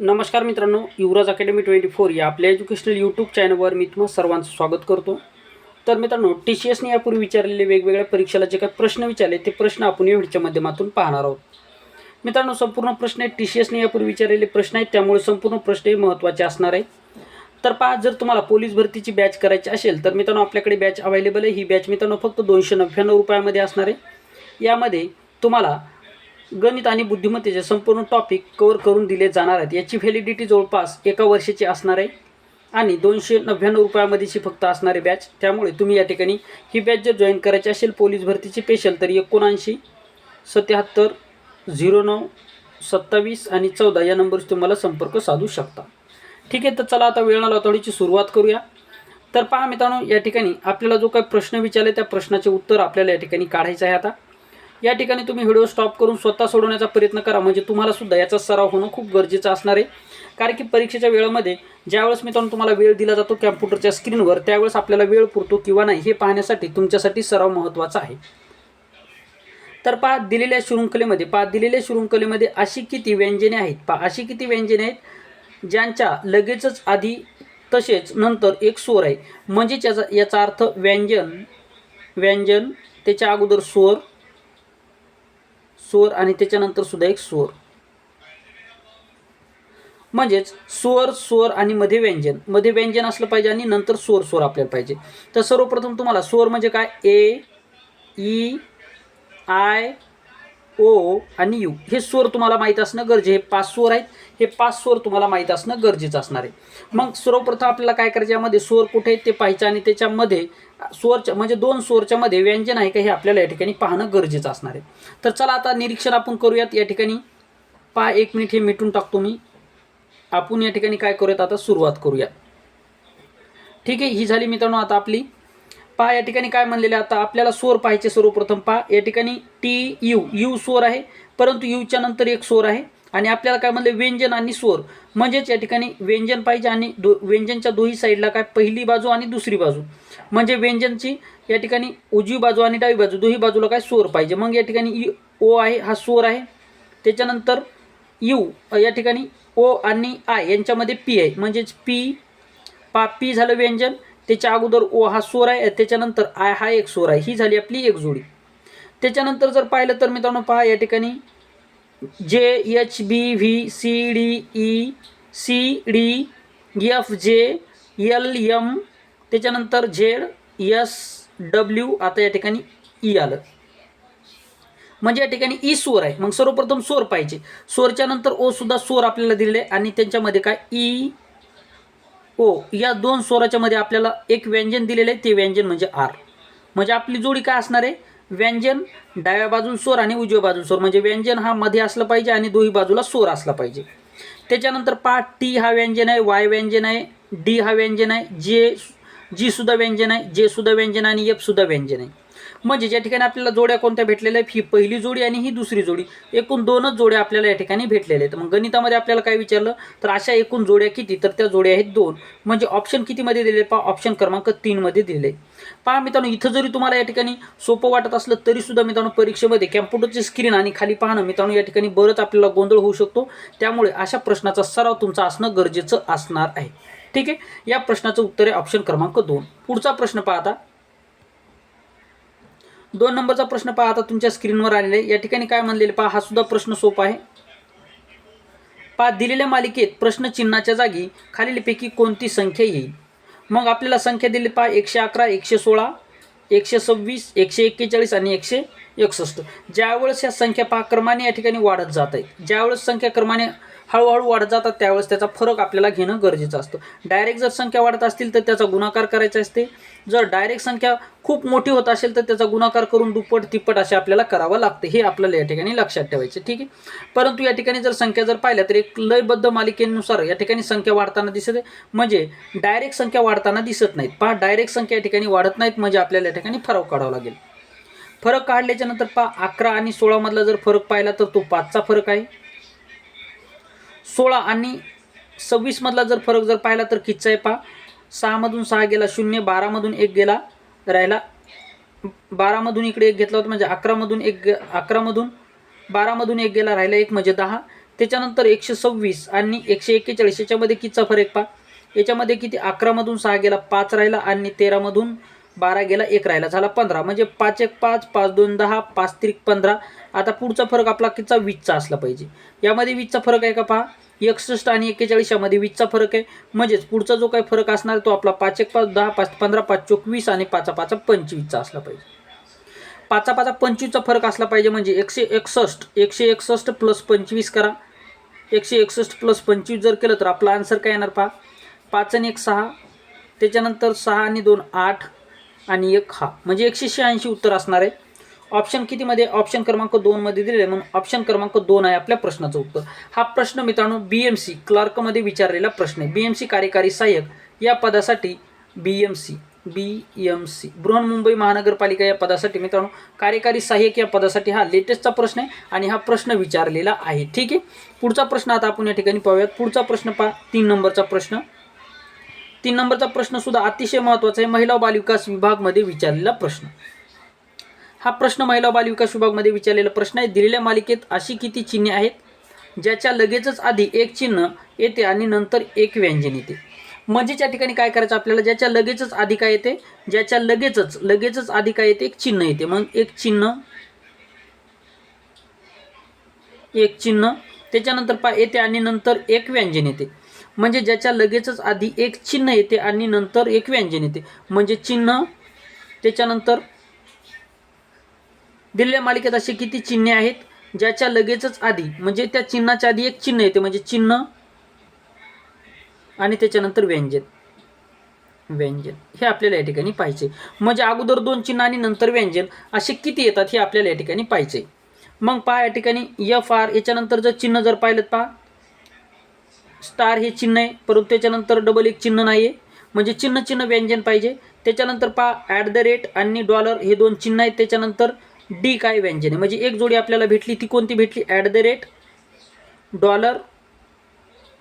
नमस्कार मित्रांनो युवराज academy twenty four या आपल्या एज्युकेशनल यूट्यूब चॅनलवर मी तुम्हा सर्वांचं स्वागत करतो. तर मित्रांनो टी सी एसने यापूर्वी विचारलेले वेगवेगळ्या परीक्षेला जे काही प्रश्न विचारले ते प्रश्न आपण या व्हिडिओच्या माध्यमातून पाहणार आहोत. मित्रांनो संपूर्ण प्रश्न टी सी एसने यापूर्वी विचारलेले प्रश्न आहेत त्यामुळे संपूर्ण प्रश्न हे महत्त्वाचे असणार आहे. तर पहा जर तुम्हाला पोलीस भरतीची बॅच करायची असेल तर मित्रांनो आपल्याकडे बॅच अवेलेबल आहे. ही बॅच मित्रांनो फक्त दोनशे नव्याण्णव रुपयामध्ये असणार आहे. यामध्ये तुम्हाला गणित आणि बुद्धिमत्तेचे संपूर्ण टॉपिक कवर करून दिले जाणार आहेत. याची व्हॅलिडिटी जवळपास एका वर्षाची असणार आहे. आणि दोनशे नव्याण्णव रुपयामध्येची फक्त असणारे बॅच त्यामुळे तुम्ही या ठिकाणी ही बॅच जर जॉईन करायची असेल पोलीस भरतीची पेशल तर एकोणऐंशी सत्याहत्तर झिरो नऊ सत्तावीस आणि चौदा या नंबरवर तुम्हाला संपर्क साधू शकता. ठीक आहे तर चला आता वेळ थोडीची सुरुवात करूया. तर पहा मित्रांनो या ठिकाणी आपल्याला जो काही प्रश्न विचारले त्या प्रश्नाचे उत्तर आपल्याला या ठिकाणी काढायचं आहे आता. या ठिकाणी तुम्ही व्हिडिओ स्टॉप करून स्वतः सोडवण्याचा प्रयत्न करा. म्हणजे तुम्हाला सुद्धा याचा सराव होणं खूप गरजेचं असणार आहे. कारण की परीक्षेच्या वेळेमध्ये ज्यावेळेस मित्रांनो तुम्हाला वेळ दिला जातो कॅम्प्युटरच्या स्क्रीनवर त्यावेळेस आपल्याला वेळ पुरतो किंवा नाही हे पाहण्यासाठी तुमच्यासाठी सराव महत्त्वाचा आहे. तर पहा दिलेल्या शृंखलेमध्ये पहा दिलेल्या शृंखलेमध्ये अशी किती व्यंजने आहेत? पहा अशी किती व्यंजने आहेत? ज्यांच्या लगेचच आधी तसेच नंतर एक स्वर आहे. म्हणजेच याचा याचा अर्थ व्यंजन व्यंजन त्याच्या अगोदर स्वर स्वर आणि त्याच्यानंतर सुद्धा एक स्वर म्हणजेच स्वर स्वर आणि मध्ये व्यंजन. मध्ये व्यंजन असलं पाहिजे आणि नंतर स्वर स्वर आपल्याला पाहिजे. तर सर्वप्रथम तुम्हाला स्वर म्हणजे काय? ए ई आय ओ आणि यू. हे स्वर तुम्हाला माहीत असणं गरजे. हे पाच स्वर आहेत. हे पाच स्वर तुम्हाला माहीत असणं गरजेचं असणार आहे. मग सर्वप्रथम आपल्याला काय करायचं? यामध्ये स्वर कुठे आहेत ते पाहायचं आणि त्याच्यामध्ये स्वरच्या म्हणजे दोन स्वरच्या मध्ये व्यंजन आहे का हे आपल्याला या ठिकाणी पाहणं गरजेचं असणार आहे. तर चला आता निरीक्षण आपण करूयात या ठिकाणी. पहा एक मिनिट हे मिटून टाकतो मी. आपण या ठिकाणी काय करूयात? आता सुरुवात करूयात. ठीक आहे ही झाली मित्रांनो आता आपली पहा या ठिकाणी काय म्हणलेले आता? आपल्याला स्वर पाहायचे सर्वप्रथम पहा या ठिकाणी टी यू यू स्वर आहे. परंतु यूच्या नंतर एक स्वर आहे. आणि आपल्याला काय म्हणले? व्यंजन आणि स्वर. म्हणजेच या ठिकाणी व्यंजन पाहिजे आणि दो व्यंजनच्या दोन्ही साईडला काय? पहिली बाजू आणि दुसरी बाजू. म्हणजे व्यंजनची या ठिकाणी उजवी बाजू आणि डावी बाजू दोन्ही बाजूला काय? स्वर पाहिजे. मग या ठिकाणी ओ आहे हा स्वर आहे. त्याच्यानंतर यू या ठिकाणी ओ आणि आय यांच्यामध्ये पी आहे. म्हणजेच पी पा पी झालं व्यंजन. त्याच्या अगोदर ओ हा स्वर आहे त्याच्यानंतर आय हा एक स्वर आहे. ही झाली आपली एक जोडी. त्याच्यानंतर जर पाहिलं तर मित्रांनो पहा या ठिकाणी. जे H B V C D E C D F J L M त्याच्यानंतर झेड एस डब्ल्यू आता या ठिकाणी ई आलं. म्हणजे या ठिकाणी e ई स्वर आहे. मग सर्वप्रथम स्वर पाहिजे. स्वरच्या नंतर ओ सुद्धा स्वर आपल्याला दिलेले आहे आणि त्यांच्यामध्ये काय ई ओ या दोन स्वराच्या मध्ये आपल्याला एक व्यंजन दिलेलं आहे ते व्यंजन म्हणजे आर. म्हणजे आपली जोडी काय असणार आहे? व्यंजन डाव्या बाजून स्वर आणि उजव्या बाजून स्वर. म्हणजे व्यंजन हा मध्ये असलं पाहिजे आणि दोन्ही बाजूला स्वर असला पाहिजे. त्याच्यानंतर पा टी हा व्यंजन आहे वाय व्यंजन आहे डी हा व्यंजन आहे जे जी सुद्धा व्यंजन आहे जे सुद्धा व्यंजन आहे आणि एफ सुद्धा व्यंजन आहे. म्हणजे ज्या ठिकाणी आपल्याला जोड्या कोणत्या भेटलेल्या आहेत ही पहिली जोडी आणि ही दुसरी जोडी एकूण दोनच जोड्या आपल्याला या ठिकाणी भेटलेल्या आहेत. मग गणितामध्ये आपल्याला काय विचारलं? तर अशा एकूण जोड्या किती? तर त्या जोड्या आहेत दोन. म्हणजे ऑप्शन कितीमध्ये दिले पहा ऑप्शन क्रमांक तीनमध्ये दिले पहा मित्रांनो इथं जरी तुम्हाला या ठिकाणी सोपं वाटत असलं तरी सुद्धा मित्रांनो परीक्षेमध्ये कॅम्प्युटरची स्क्रीन आणि खाली पाहणं मित्रांनो या ठिकाणी बरंच आपल्याला गोंधळ होऊ शकतो. त्यामुळे अशा प्रश्नाचा सराव तुमचा असणं गरजेचं असणार आहे. ठीक आहे? या प्रश्नाचं उत्तर आहे ऑप्शन क्रमांक दोन. पुढचा प्रश्न पाहता दोन नंबरचा प्रश्न पहा आता तुमच्या स्क्रीनवर आलेला आहे. या ठिकाणी काय म्हणलेले पहा हा सुद्धा प्रश्न सोपा आहे. पहा दिलेल्या मालिकेत प्रश्नचिन्हाच्या जागी खालीलपैकी कोणती संख्या येईल? मग आपल्याला संख्या दिली पहा एकशे अकरा एकशे सोळा एकशे सव्वीस एकशे एक्केचाळीस आणि एकशे एकसष्ट. ज्यावेळेस ह्या संख्या पहा क्रमाने या ठिकाणी वाढत जात आहे ज्यावेळेस संख्या क्रमाने हळूहळू वाढत जातात त्यावेळेस त्याचा फरक आपल्याला घेणं गरजेचं असतं. डायरेक्ट जर संख्या वाढत असतील तर त्याचा गुणाकार करायचा असते. जर डायरेक्ट संख्या खूप मोठी होत असेल तर त्याचा गुणाकार करून दुप्पट तिप्पट असे आपल्याला करावं लागते. हे आपल्याला या ठिकाणी लक्षात ठेवायचे ठीक आहे? परंतु या ठिकाणी जर संख्या जर पाहिल्या तर एक लयबद्ध मालिकेनुसार या ठिकाणी संख्या वाढताना दिसत आहे. म्हणजे डायरेक्ट संख्या वाढताना दिसत नाहीत. पहा डायरेक्ट संख्या या ठिकाणी वाढत नाहीत म्हणजे आपल्याला या ठिकाणी फरक काढावा लागेल. फरक काढल्याच्या नंतर पहा अकरा आणि सोळामधला जर फरक पाहिला तर तो पाचचा फरक आहे. सोळा आणि सव्वीसमधला जर फरक जर पाहिला तर किच्चा आहे पहा. सहामधून सहा गेला शून्य बारामधून एक गेला राहिला. बारामधून इकडे एक घेतला होता म्हणजे अकरामधून एक गे अकरामधून बारामधून एक गेला राहिला एक म्हणजे दहा. त्याच्यानंतर एकशे सव्वीस आणि एकशे एक्केचाळीस याच्यामध्ये किचा फरक पहा. याच्यामध्ये किती? अकरामधून सहा गेला पाच राहिला आणि तेरामधून बारा गेला एक राहिला. झाला पंधरा. म्हणजे पाच एक पाच पाच दोन दहा पाच त्रिक पंधरा. आता पुढचा फरक आपला किचा वीसचा असला पाहिजे. यामध्ये वीसचा फरक आहे का पहा? एकसष्ट आणि एक्केचाळीस यामध्ये वीसचा फरक आहे. म्हणजेच पुढचा जो काही फरक असणार तो आपला पाच एक पाच दहा पाच पंधरा पाच चोवीस आणि पाचा पाचा पंचवीसचा असला पाहिजे. पाचा पाचा पंचवीसचा फरक असला पाहिजे म्हणजे एकशे एकसष्ट एकशे एकसष्ट प्लस पंचवीस करा. एकशे एकसष्ट प्लस पंचवीस जर केलं तर आपला आन्सर काय येणार पहा? पाच आणि एक सहा. त्याच्यानंतर सहा आणि दोन आठ. आणि एक हा. म्हणजे एकशे शहाऐंशी उत्तर असणार आहे. ऑप्शन कितीमध्ये ऑप्शन क्रमांक दोनमध्ये दिलेलं आहे. म्हणून ऑप्शन क्रमांक दोन आहे आपल्या प्रश्नाचं उत्तर. हा प्रश्न मित्रांनो बी एम सी क्लार्कमध्ये विचारलेला प्रश्न आहे. बी एम सी कार्यकारी सहाय्यक या पदासाठी B M C B M C Brihanmumbai Mahanagarpalika या पदासाठी मित्रांनो कार्यकारी सहाय्यक या पदासाठी हा लेटेस्टचा प्रश्न आहे आणि हा प्रश्न विचारलेला आहे. ठीक आहे? पुढचा प्रश्न आता आपण या ठिकाणी पाहूयात. पुढचा प्रश्न पहा. तीन नंबरचा प्रश्न. तीन नंबरचा प्रश्न सुद्धा अतिशय महत्त्वाचा आहे. महिला बालविकास विभागमध्ये विचारलेला प्रश्न. हा प्रश्न महिला बालविकास विभागमध्ये विचारलेला प्रश्न आहे. दिलेल्या मालिकेत अशी किती चिन्हे आहेत? ज्याच्या लगेचच आधी एक चिन्ह येते आणि नंतर एक व्यंजन येते. म्हणजे या ठिकाणी काय करायचं आपल्याला? ज्याच्या लगेचच आधी काय येते? ज्याच्या लगेचच लगेचच आधी काय येते? एक चिन्ह येते. मग एक चिन्ह एक चिन्ह त्याच्यानंतर पा येते आणि नंतर एक व्यंजन येते. म्हणजे ज्याच्या लगेचच आधी एक चिन्ह येते आणि नंतर एक व्यंजन येते. म्हणजे चिन्ह त्याच्यानंतर दिलेल्या मालिकेत असे किती चिन्हे आहेत? ज्याच्या लगेचच आधी म्हणजे त्या चिन्हाच्या आधी एक चिन्ह येते. म्हणजे चिन्ह आणि त्याच्यानंतर व्यंजन. व्यंजन. हे आपल्याला या ठिकाणी पाहिजे म्हणजे अगोदर दोन चिन्ह आणि नंतर व्यंजन असे किती येतात हे आपल्याला या ठिकाणी पाहिजे मग पहा या ठिकाणी एफ आर याच्यानंतर जर चिन्ह जर पाहिलं पहा. स्टार हे चिन्ह आहे. परंतु त्याच्यानंतर डबल एक चिन्ह नाही आहे म्हणजे चिन्ह चिन्ह व्यंजन पाहिजे. त्याच्यानंतर पहा ॲट द रेट आणि डॉलर हे दोन चिन्ह आहेत. त्याच्यानंतर डी काय व्यंजन आहे? म्हणजे एक जोडी आपल्याला भेटली ती कोणती भेटली? ॲट द रेट डॉलर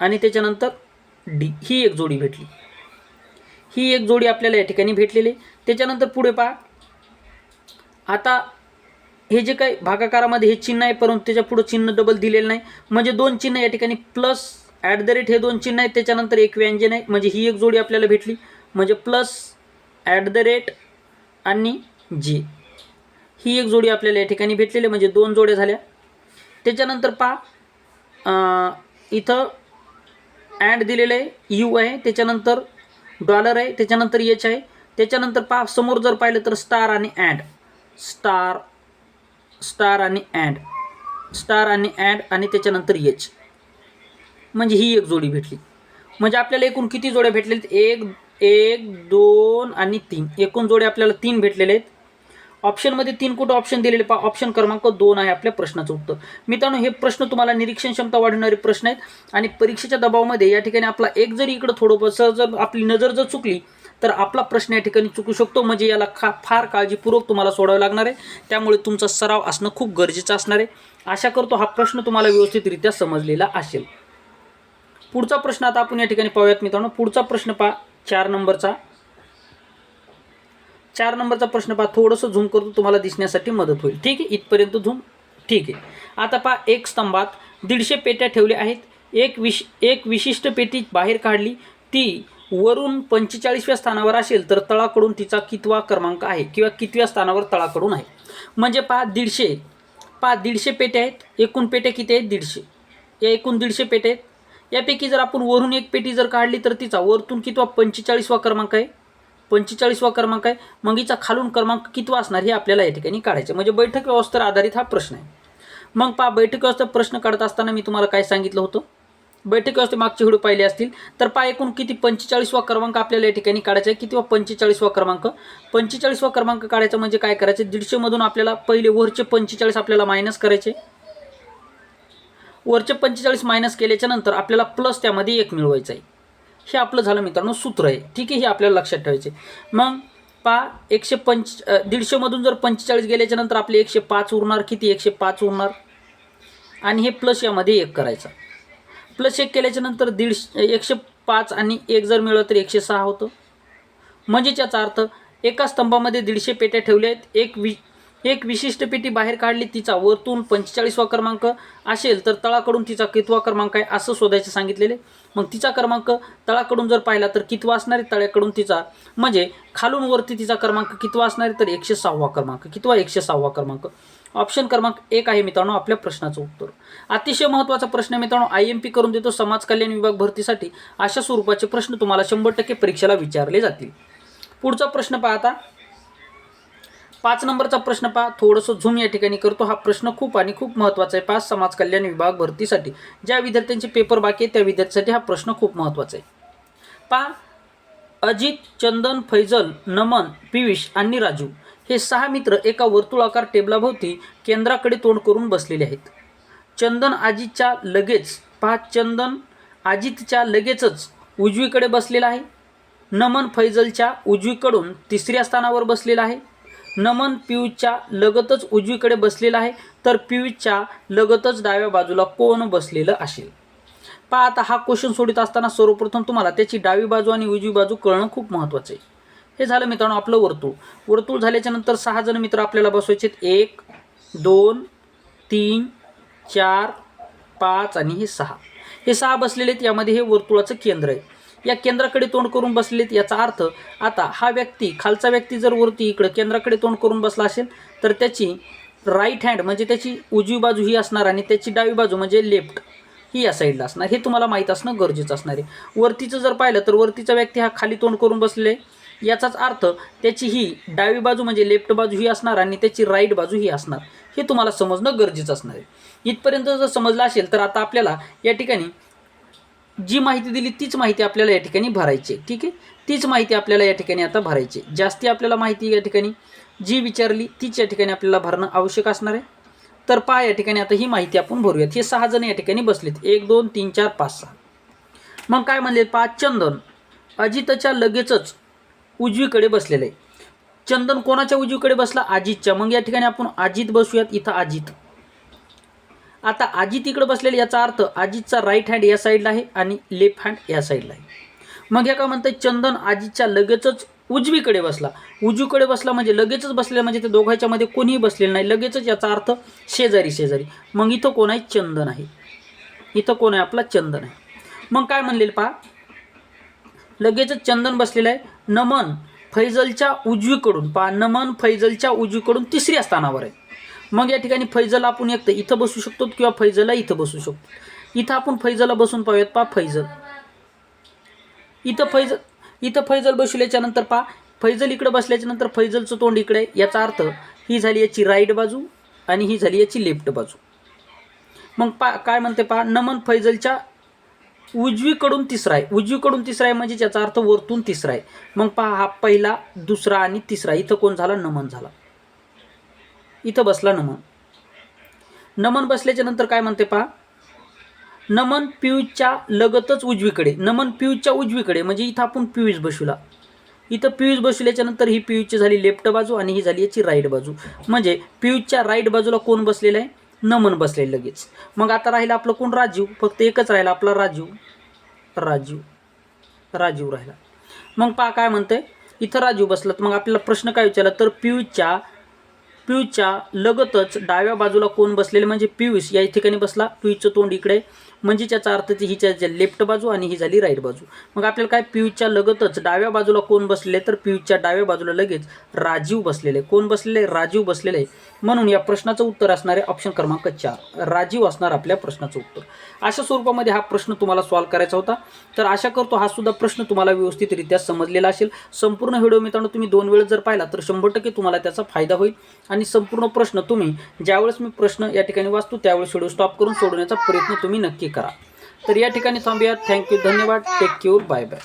आणि त्याच्यानंतर डी ही एक जोडी भेटली. ही एक जोडी आपल्याला या ठिकाणी भेटलेली आहे. त्याच्यानंतर पुढे पहा. आता हे जे काही भागाकारामध्ये हे चिन्ह आहे परंतु त्याच्या पुढं चिन्ह डबल दिलेलं नाही. म्हणजे दोन चिन्ह या ठिकाणी प्लस ॲट द रेट हे दोन चिन्ह आहेत त्याच्यानंतर एक व्यंजन आहे. म्हणजे ही एक जोडी आपल्याला भेटली. म्हणजे प्लस ॲट द रेट आणि जी ही एक जोडी आपल्याला या ठिकाणी भेटलेली आहे, म्हणजे दोन जोड्या झाल्या. त्याच्यानंतर पहा इथं अँड दिलेलं आहे. यू आहे. त्याच्यानंतर डॉलर आहे. त्याच्यानंतर एच आहे. त्याच्यानंतर पहा समोर जर पाहिलं तर स्टार आणि ॲड स्टार स्टार आणि ॲड स्टार आणि ॲड आणि त्याच्यानंतर एच म्हणजे ही एक जोडी भेटली. म्हणजे आपल्याला एकूण किती जोड्या भेटले आहेत एक एक दोन आणि तीन. एकूण जोडे आपल्याला तीन भेटलेले आहेत. ऑप्शनमध्ये तीन कुठं ऑप्शन दिलेले? पहा ऑप्शन क्रमांक दोन आहे आपल्या प्रश्नाचं उत्तर. मित्रांनो हे प्रश्न तुम्हाला निरीक्षण क्षमता वाढवणारे प्रश्न आहेत. आणि परीक्षेच्या दबावामध्ये या ठिकाणी आपला एक जरी इकडं थोडंसं जर आपली नजर जर चुकली तर आपला प्रश्न या ठिकाणी चुकू शकतो. म्हणजे याला खा फार काळजीपूर्वक तुम्हाला सोडावं लागणार आहे. त्यामुळे तुमचा सराव असणं खूप गरजेचं असणार आहे. आशा करतो हा प्रश्न तुम्हाला व्यवस्थितरित्या समजलेला असेल. पुढचा प्रश्न आता आपण या ठिकाणी पाहूयात मित्रांनो. पुढचा प्रश्न पहा चार नंबरचा. चार नंबरचा प्रश्न पहा थोडंसं झूम करतो तुम्हाला दिसण्यासाठी मदत होईल. ठीक आहे? इथपर्यंत झूम. ठीक आहे. आता पहा एक स्तंभात दीडशे पेट्या ठेवल्या आहेत. एक विश एक विशिष्ट पेटी बाहेर काढली. ती वरून पंचेचाळीसव्या स्थानावर असेल तर तळाकडून तिचा कितवा क्रमांक आहे किंवा कितव्या स्थानावर तळाकडून आहे? म्हणजे पहा दीडशे. पहा दीडशे पेट्या आहेत. एकूण पेट्या किती आहेत? दीडशे. या एकूण दीडशे पेट्या आहेत. यापैकी जर आपण वरून एक पेटी जर काढली तर तिचा वरतून कितवा पंचेचाळीसवा क्रमांक आहे? पंचेचाळीसवा क्रमांक आहे. मग हिचा खालून क्रमांक कितवा असणार हे आपल्याला या ठिकाणी काढायचं म्हणजे बैठक व्यवस्थेवर आधारित हा प्रश्न आहे. मग पहा बैठक व्यवस्था प्रश्न काढत असताना मी तुम्हाला काय सांगितलं होतं? बैठक व्यवस्थे मागचे व्हिडिओ पाहिले असतील. तर पहा एकूण किती पंचेचाळीसवा क्रमांक आपल्याला या ठिकाणी काढायचा आहे. कितीवा पंचेचाळीसवा क्रमांक? पंचेचाळीसवा क्रमांक काढायचा म्हणजे काय करायचं? दीडशेमधून आपल्याला पहिले वरचे पंचेचाळीस आपल्याला मायनस करायचे. वरचे पंचेचाळीस मायनस केल्याच्यानंतर आपल्याला प्लस त्यामध्ये एक मिळवायचं आहे. हे आपलं झालं मित्रांनो सूत्र आहे. ठीक आहे हे आपल्याला लक्षात ठेवायचे मग पा एकशे पंच दीडशेमधून जर पंचेचाळीस गेल्याच्यानंतर आपले एकशे पाच उरणार किती एकशे पाच उरणार? आणि हे प्लस यामध्ये एक करायचं. प्लस एक केल्याच्यानंतर दीडशे एकशे पाच आणि एक जर मिळवलं तर एकशे सहा होतं. म्हणजे याचा अर्थ एका स्तंभामध्ये दीडशे पेट्या ठेवल्या आहेत एक वी एक विशिष्ट पेटी बाहेर काढली तिचा वरतून पंचेचाळीसवा क्रमांक असेल तर तळाकडून तिचा कितवा क्रमांक आहे असं शोधायचं सांगितलेले. मग तिचा क्रमांक तळाकडून जर पाहिला तर कितवा असणार आहे? तळ्याकडून तिचा. म्हणजे खालून वरती तिचा क्रमांक कितवा असणार आहे? तर एकशे सहावा क्रमांक कितवा एकशे सहावा क्रमांक. ऑप्शन क्रमांक एक आहे मित्रांनो आपल्या प्रश्नाचं उत्तर. अतिशय महत्त्वाचा प्रश्न मित्रांनो आय एम पी करून देतो समाज कल्याण विभाग भरतीसाठी अशा स्वरूपाचे प्रश्न तुम्हाला शंभर टक्के परीक्षेला विचारले जातील. पुढचा प्रश्न पाहता पाच नंबरचा प्रश्न पहा. थोडंसं झूम या ठिकाणी करतो. हा प्रश्न खूप आणि खूप महत्त्वाचा आहे पाच समाज कल्याण विभाग भरतीसाठी. ज्या विद्यार्थ्यांचे पेपर बाकी आहे त्या विद्यार्थ्यांसाठी हा प्रश्न खूप महत्त्वाचा आहे. पहा. अजित चंदन फैजल नमन पियुष आणि राजू हे सहा मित्र एका वर्तुळाकार टेबलाभोवती केंद्राकडे तोंड करून बसलेले आहेत. चंदन आजीच्या लगेच पहा चंदन अजितच्या लगेचच उजवीकडे बसलेला आहे. नमन फैजलच्या उजवीकडून तिसऱ्या स्थानावर बसलेला आहे. नमन पियूषच्या लगतच उजवीकडे बसलेला आहे. तर पियूषच्या लगतच डाव्या बाजूला कोण बसलेलं असेल? पहा आता हा क्वेश्चन सोडित असताना सर्वप्रथम तुम्हाला त्याची डावी बाजू आणि उजवी बाजू कळणं खूप महत्त्वाचं आहे. हे झालं मित्रांनो आपलं वर्तुळ. वर्तुळ झाल्याच्यानंतर सहा जण मित्र आपल्याला बसवायचे आहेत. एक दोन तीन चार पाच आणि हे सहा. हे सहा बसलेले आहेत. यामध्ये हे वर्तुळाचं केंद्र आहे. या केंद्राकडे तोंड करून बसलेत याचा अर्थ आता हा व्यक्ती खालचा व्यक्ती जर वरती इकडं केंद्राकडे तोंड करून बसला असेल तर त्याची राईट हँड म्हणजे त्याची उजवी बाजू ही असणार आणि त्याची डावी बाजू म्हणजे लेफ्ट ही या साईडला असणार. हे तुम्हाला माहीत असणं गरजेचं असणार आहे. वरतीचं जर पाहिलं तर वरतीचा व्यक्ती हा खाली तोंड करून बसले. याचाच अर्थ त्याची ही डावी बाजू म्हणजे लेफ्ट बाजू ही असणार आणि त्याची राईट बाजू ही असणार. हे तुम्हाला समजणं गरजेचं असणार आहे. इथपर्यंत जर समजलं असेल तर आता आपल्याला या ठिकाणी जी माहिती दिली तीच माहिती आपल्याला या ठिकाणी भरायची आहे. ठीक आहे? तीच माहिती आपल्याला या ठिकाणी आता भरायची आहे. जास्ती आपल्याला माहिती या ठिकाणी जी विचारली तीच या ठिकाणी आपल्याला भरणं आवश्यक असणार आहे. तर पहा या ठिकाणी आता ही माहिती आपण भरूयात. हे सहा जण या ठिकाणी बसलेत. एक दोन तीन चार पाच सहा. मग काय म्हणले पहा चंदन अजितच्या लगेचच उजवीकडे बसलेलं आहे. चंदन कोणाच्या उजवीकडे बसला? अजितच्या. मग या ठिकाणी आपण अजित बसूयात. इथं अजित. आता आजी तिकडं बसलेली याचा अर्थ आजीचा राईट हँड या साईडला आहे आणि लेफ्ट हँड या साईडला आहे. मग हे काय म्हणतं चंदन आजीच्या लगेचच उजवीकडे बसला. उजवीकडे बसला म्हणजे लगेचच बसलेला म्हणजे ते दोघांच्या मध्ये कोणीही बसलेलं नाही. लगेचच याचा अर्थ शेजारी शेजारी. मग इथं कोण आहे? चंदन आहे. इथं कोण आहे? आपला चंदन आहे. मग काय म्हणलेलं पहा? लगेचच चंदन बसलेलं आहे. नमन फैजलच्या उजवीकडून. पहा नमन फैजलच्या उजवीकडून तिसऱ्या स्थानावर आहे. मग या ठिकाणी फैजल आपण एक इथं बसू शकतो किंवा फैजला इथं बसू शकतो. इथं आपण फैजला बसून पाहूयात पहा फैजल. इथं फैजल इथं फैजल बसवल्याच्यानंतर पा पहा फैजल इकडं बसल्याच्यानंतर फैजलचं तोंड इकडे आहे. याचा अर्थ ही झाली याची राईट बाजू आणि ही झाली याची लेफ्ट बाजू. मग पा काय म्हणते पहा नमन फैजलच्या उजवीकडून तिसरा आहे. उजवीकडून तिसरा आहे म्हणजे याचा अर्थ वरतून तिसरा आहे. मग पहा हा पहिला दुसरा आणि तिसरा. इथं कोण झाला? नमन झाला. इथं बसला नमन. नमन बसल्याच्या नंतर काय म्हणते पहा? नमन पियूषच्या लगतच उजवीकडे नमन पियूषच्या उजवीकडे म्हणजे इथं आपण पियूज बसूला. इथं पियूष बसल्याच्या नंतर ही पियूषची झाली लेफ्ट बाजू आणि ही झाली याची राईट बाजू. म्हणजे पियूषच्या राईट बाजूला कोण बसलेलं आहे? नमन बसलेलं लगेच. मग आता राहिलं आपलं कोण? राजीव. फक्त एकच राहिला आपला राजीव. राजीव. राजीव राहिला. मग पहा काय म्हणतंय? इथं राजीव बसला. मग आपल्याला प्रश्न काय विचारला? तर पियूषच्या पियूषच्या लगतच डाव्या बाजूला कोण बसलेले म्हणजे पियुष या ठिकाणी बसला. पियुषचं तोंड इकडे. म्हणजे त्याचा अर्थ ती हिच्या लेफ्ट बाजू आणि ही झाली राईट बाजू. मग आपल्याला काय? पियुषच्या लगतच डाव्या बाजूला कोण बसलेले तर पियुषच्या डाव्या बाजूला लगेच राजीव बसलेले. कोण बसलेले? राजीव बसलेले. आहे. म्हणून या प्रश्नाचं उत्तर असणारे ऑप्शन क्रमांक चार. राजीव असणार आपल्या प्रश्नाचं उत्तर. अशा स्वरूपामध्ये हा प्रश्न तुम्हाला सॉल्व्ह करायचा होता. तर आशा करतो हा सुद्धा प्रश्न तुम्हाला व्यवस्थितरित्या समजलेला असेल. संपूर्ण व्हिडिओ मित्रांनो तुम्ही दोन वेळेस जर पाहिला तर शंभर टक्के तुम्हाला त्याचा फायदा होईल. आणि संपूर्ण प्रश्न तुम्ही ज्यावेळेस मी प्रश्न या ठिकाणी वाचतो त्यावेळेस व्हिडिओ स्टॉप करून सोडवण्याचा प्रयत्न तुम्ही नक्की करा. तर या ठिकाणी थांबूया थँक्यू धन्यवाद. Take care bye bye